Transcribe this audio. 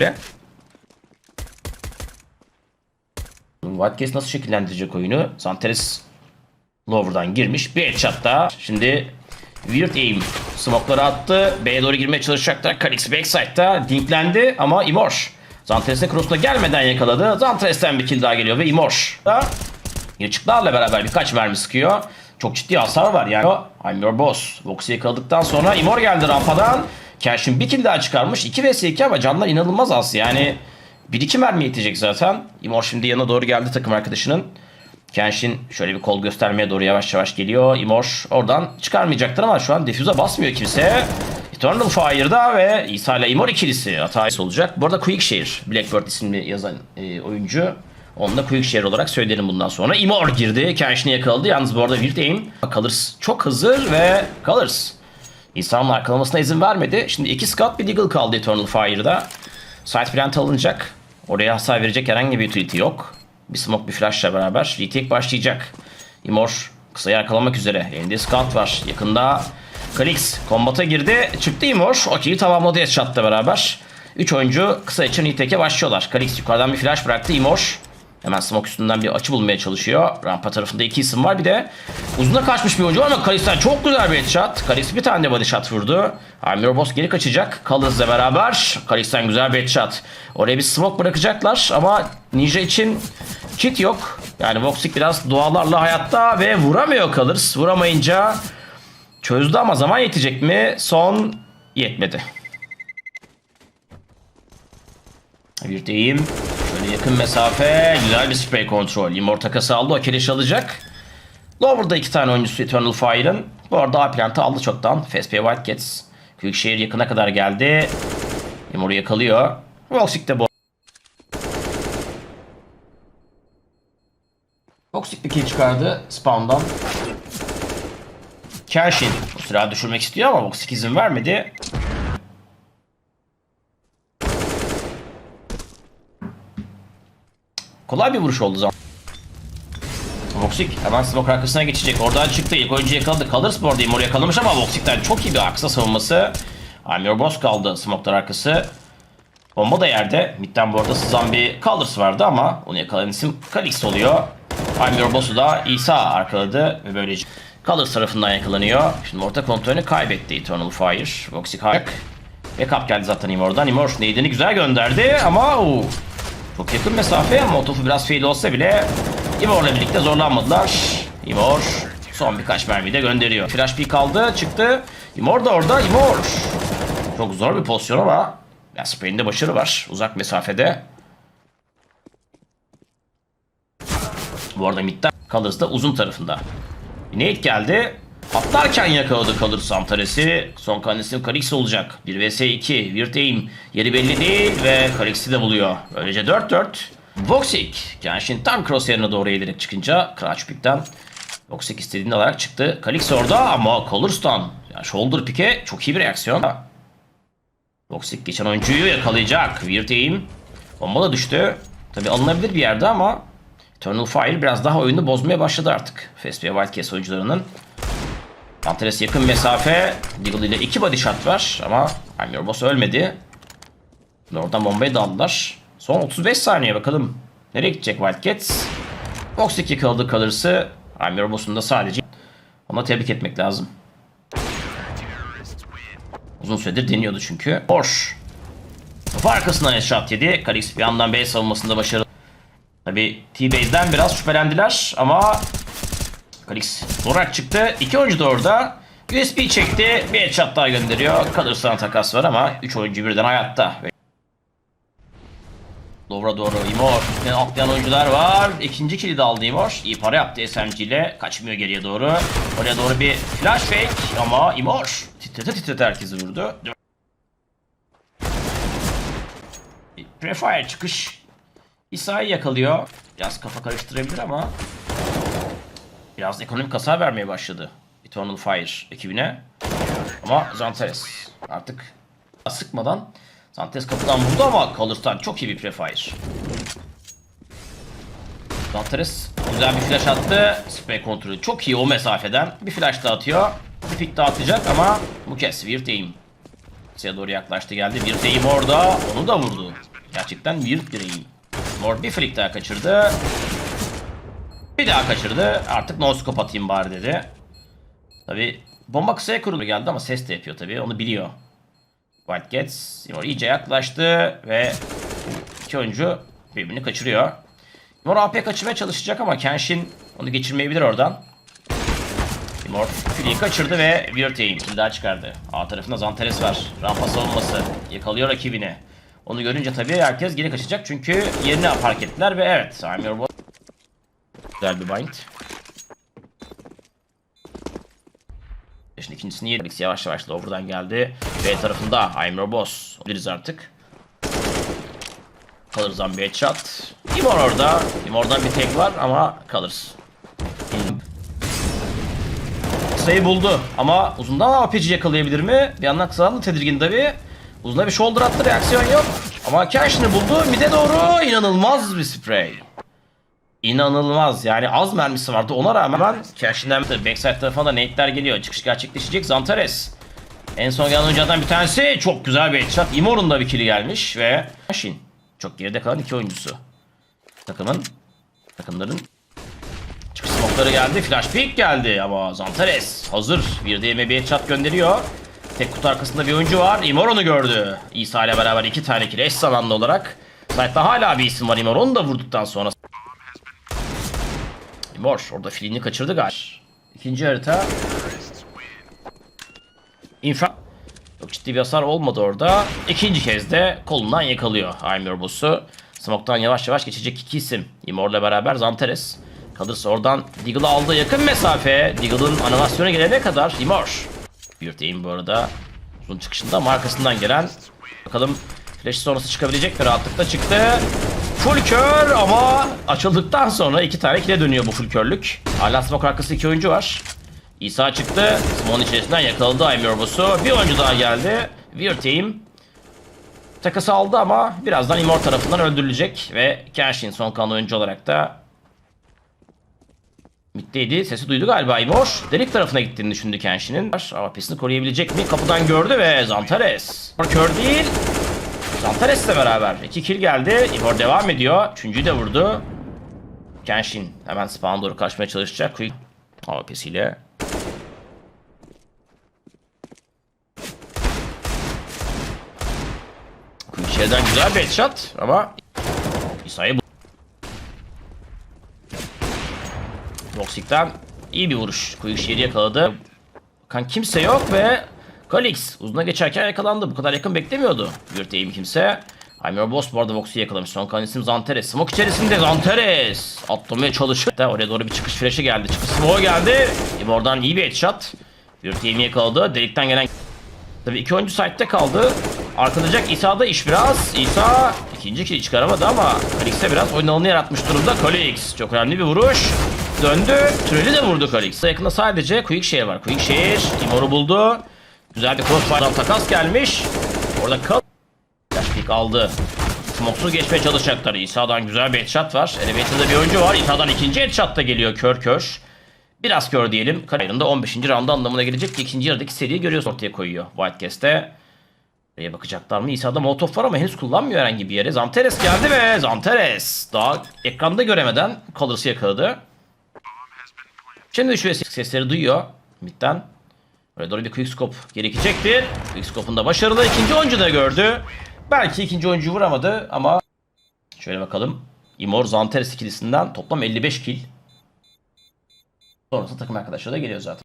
böyle. Wildcats nasıl şekillendirecek oyunu? Zanteres Lower'dan girmiş. Bir headshot daha. Şimdi Weird Aim smoke'ları attı. B'ye doğru girmeye çalışacaklar. Kalix backside'da dinklendi ama Imor. Zanteres'e cross'una gelmeden yakaladı. Zanteres'ten bir kill daha geliyor ve Imor Yırçıklarla beraber birkaç mermi sıkıyor. Çok ciddi hasar var yani. I'm your boss. Vox'u yakaladıktan sonra Imor geldi rampadan. Cash'in bir kill daha çıkarmış. 2 vs 2 ama canlar inanılmaz az. Yani 1-2 mermi yetecek zaten. Imor şimdi yanına doğru geldi takım arkadaşının. Kenshin şöyle bir kol göstermeye doğru yavaş yavaş geliyor. Imor oradan çıkarmayacaktır ama şu an defuse'a basmıyor kimse. Eternal Fire'da ve İsa ile Imor ikilisi hatası olacak. Bu arada Quickshare, Blackbird isimli yazan e, oyuncu. Onu da Quickshare olarak söylerim bundan sonra. Imor girdi. Kenshin'i yakaladı. Yalnız bu arada Weird Aim. Colors çok hazır ve Colors. İsa'nın arkalamasına izin vermedi. Şimdi iki Scout bir Deagle kaldı Eternal Fire'da. Side plant alınacak. Oraya hasar verecek herhangi bir utility yok. Bir smoke bir flashla beraber retake başlayacak. Imor kısayı yakalamak üzere. Elinde scout var. Yakında Kalix kombata girdi. Çıktı Imor. Okey'i tamamladı headshot'la beraber. 3 oyuncu kısa için retake'e başlıyorlar. Kalix yukarıdan bir flash bıraktı. Imor hemen smoke üstünden bir açı bulmaya çalışıyor. Rampa tarafında iki isim var. Bir de uzuna kaçmış bir oyuncu var ama Kalix'ten çok güzel bir headshot. Kalix bir tane de body shot vurdu. Armor Boss geri kaçacak. Colors'la beraber Kalix'ten güzel bir headshot. Oraya bir smoke bırakacaklar ama Ninja için kit yok. Yani Voxic biraz dualarla hayatta ve vuramıyor Colors. Vuramayınca çözdü ama zaman yetecek mi? Son yetmedi. Bir deyim. Yakın mesafe. Güzel bir spray kontrol. Limor takası aldı. O keleş alacak. Lower'da iki tane oyuncusu Eternal Fire'ın. Bu arada A plantı aldı çoktan. FSP Wildcats. Quickshare yakına kadar geldi. Limor'u yakalıyor. Voxic de bu. Voxic bir kill çıkardı spawn'dan. Kenshin bu silahı düşürmek istiyor ama Voxic izin vermedi. Kolay bir vuruş oldu zaman. Voxic hemen smoke arkasına geçecek. Oradan çıktı. İlk oyuncu yakaladı. Bu arada Imor'u yakalamış ama Voxic'ten çok iyi bir aksa savunması. I'm your boss kaldı smoke'lar arkası. Bomba da yerde. Mid'den bu arada sızan bir Colors vardı ama onu yakalayan isim Kalix oluyor. I'm your boss'u da İsa arkaladı ve böylece Colors tarafından yakalanıyor. Şimdi orta kontrolünü kaybetti Eternal Fire. Voxic hayak. Backup geldi zaten Imor'dan. Imor neydini güzel gönderdi ama oo, çok yakın mesafe ama topu biraz fail olsa bile Imor'la birlikte zorlanmadılar. Imor son birkaç mermi de gönderiyor. Flash peek aldı çıktı. Imor da orada. Imor. Çok zor bir pozisyon ama ya sprayinde başarı var. Uzak mesafede. Bu arada midden Colors da uzun tarafında. Nade geldi. Atlarken yakaladı Colors Santares'i. Son kanesim Kalix olacak. 1 vs 2. Weird aim. Yeri belli değil ve Kalix'i de buluyor. Böylece 4-4. Voxic. Genshin tam crosshair'ına doğru eğilerek çıkınca Crouch Pick'ten Voxic istediğini alarak çıktı. Kalix orada ama Colors'tan yani shoulder pick'e çok iyi bir reaksiyon. Voxic geçen oyuncuyu yakalayacak. Weird aim. Bomba da düştü. Tabi alınabilir bir yerde ama Eternal Fire biraz daha oyunu bozmaya başladı artık. FSP Wildcats oyuncularının. Antares yakın mesafe. Deagle ile iki body shot var ama Your Boss ölmedi. Oradan bombayı da. Son 35 saniye bakalım. Nereye gidecek Wildcats? Voxic yakaladı kalırsa I'm Your Boss'un da sadece ona tebrik etmek lazım. Uzun süredir deniyordu çünkü. Boş. Kafa arkasından headshot yedi. Kalix bir yandan B savunmasında başarılı. Tabi T-Base'den biraz şüphelendiler ama Kalix olarak çıktı. İki oyuncu da orada. USB çekti. Bir headshot daha gönderiyor. Kalırsan takas var ama 3 oyuncu birden hayatta. Lovra doğru Imor. Üstüne atlayan oyuncular var. İkinci kilidi de aldı Imor. İyi para yaptı SMG ile. Kaçmıyor geriye doğru. Oraya doğru bir flash fake ama Imor titrete titrete herkesi vurdu. Prefire çıkış. İsa'yı yakalıyor. Biraz kafa karıştırabilir ama biraz ekonomik hasar vermeye başladı. Eternal Fire ekibine. Ama Zantares artık sıkmadan Zantares kapıdan vurdu ama Colors'tan çok iyi bir prefire. Zantares güzel bir flash attı. Spray kontrolü çok iyi o mesafeden. Bir flash daha atıyor. Bir pick daha atacak ama bu kez Weird Aim. Size doğru yaklaştı geldi. Weird Aim orada. Onu da vurdu. Gerçekten bir aim. Mor bir flick daha kaçırdı. Bir daha kaçırdı. Artık no scope atayım bari dedi. Tabi bomba kısaya kurulu geldi ama ses de yapıyor tabi. Onu biliyor. Wildcats Timur iyice yaklaştı ve iki oyuncu birbirini kaçırıyor. Timur AP kaçırmaya çalışacak ama Kenshin onu geçirmeyebilir oradan. Timur Fili'yi kaçırdı ve Weird Aim daha çıkardı. A tarafında Zantares var. Rampa savunması. Yakalıyor rakibini. Onu görünce tabii herkes geri kaçacak çünkü yerine fark ettiler ve evet. I'm your. Güzel bir bind. Şimdi ikincisini yedi. Alex yavaş yavaş Lower'dan geldi. B tarafında I'm your boss. Biliriz artık. Kalırs'dan bir headshot. Timor orada. Timor'dan bir tek var ama kalırız. Sayı buldu ama uzundan APC yakalayabilir mi? Bir yandan kısadan da tedirgin tabi. Uzuna bir shoulder attı reaksiyon yok. Ama Cash'ini buldu. Mide doğru inanılmaz bir sprey. İnanılmaz yani az mermisi vardı ona rağmen Cash'inden backside tarafına da nade'ler geliyor. Çıkış gerçekleşecek Zantares. En son gelen oyunculardan bir tanesi çok güzel bir headshot. Imor'un da bir kili gelmiş ve Cashin. Çok geride kalan iki oyuncusu. Takımın takımların çıkış smoke'ları geldi. Flash peek geldi ama Zantares hazır. Bir DM bir headshot gönderiyor. Tek kutu arkasında bir oyuncu var. Imor onu gördü. İsa ile beraber iki tane kill eş zamanlı olarak. Site'da hala bir isim var Imor. Onu da vurduktan sonra Imor orada filini kaçırdı galiba. İkinci harita. Infra. Çok ciddi bir hasar olmadı orada. İkinci kez de kolundan yakalıyor Aymir Boss'u. Smoke'tan yavaş yavaş geçecek iki isim. Imor'la beraber Zanteres. Kalırsa oradan Deagle'ı aldı yakın mesafe. Deagle'ın animasyonu gelene kadar Imor. Bir deyim bu arada. Uzun çıkışında ama arkasından gelen. Bakalım flash sonrası çıkabilecek mi? Rahatlıkla çıktı. Full kör ama açıldıktan sonra iki tane kile dönüyor bu full körlük. Hala smoke arkası iki oyuncu var. İsa çıktı. Smoke'un içerisinden yakaladı Aymir Boss'u. Bir oyuncu daha geldi. Weird Team. Takası aldı ama birazdan Imor tarafından öldürülecek. Ve Kenshin son kalan oyuncu olarak da Mitteydi. Sesi duydu galiba Imor. Delik tarafına gittiğini düşündü Kenshin'in. AWP'sini koruyabilecek mi? Kapıdan gördü ve Zantares. Kör değil. Zantares'le beraber. iki kill geldi. Imor devam ediyor. Üçüncüyü de vurdu. Kenshin hemen spawn doğru kaçmaya çalışacak. Quick AWP'siyle. Quickshell'den güzel bir headshot ama İsa'yı bu. Toxic'ten iyi bir vuruş. Quickshell'i yakaladı. Kan kimse yok ve Kalix uzuna geçerken yakalandı. Bu kadar yakın beklemiyordu. Yürüteyim kimse. I'm your boss bu arada Vox'u yakalamış. Son kalan isim Zanteres. Smoke içerisinde Zanteres. Atlamaya çalışıyor. Oraya doğru bir çıkış flash'ı geldi. Çıkış smoke geldi. İbo oradan iyi bir headshot. Yürüteyim yakaladı. Delikten gelen Tabii iki oyuncu site'de kaldı. Arkalayacak İsa'da iş biraz. İsa ikinci kili çıkaramadı ama Kalix'e biraz oyun alanı yaratmış durumda. Kalix çok önemli bir vuruş. Döndü. Tüneli de vurdu Kalix. Yakında sadece Quickshare var. Quickshare Timor'u buldu. Güzel bir crossfire'dan takas gelmiş. Orada kal. Flash aldı. Smoksuz geçmeye çalışacaklar. İsa'dan güzel bir headshot var. Elevator'da bir oyuncu var. İsa'dan ikinci headshot da geliyor kör kör. Biraz kör diyelim. Kariyerinde 15. round anlamına gelecek ki ikinci yarıdaki seriyi görüyoruz ortaya koyuyor Wildcast'te. Nereye bakacaklar mı? İsa'da Molotov var ama henüz kullanmıyor herhangi bir yere. Zanteres geldi ve Zanteres daha ekranda göremeden Colors'ı yakaladı. Şimdi şu sesleri duyuyor. Mid'den. Oraya doğru bir quickscope gerekecektir. Quickscope'un da başarılı. ikinci oyuncu da gördü. Belki ikinci oyuncu vuramadı ama şöyle bakalım. Imor Zanteres ikilisinden toplam 55 kill. Sonrasında takım arkadaşları da geliyor zaten.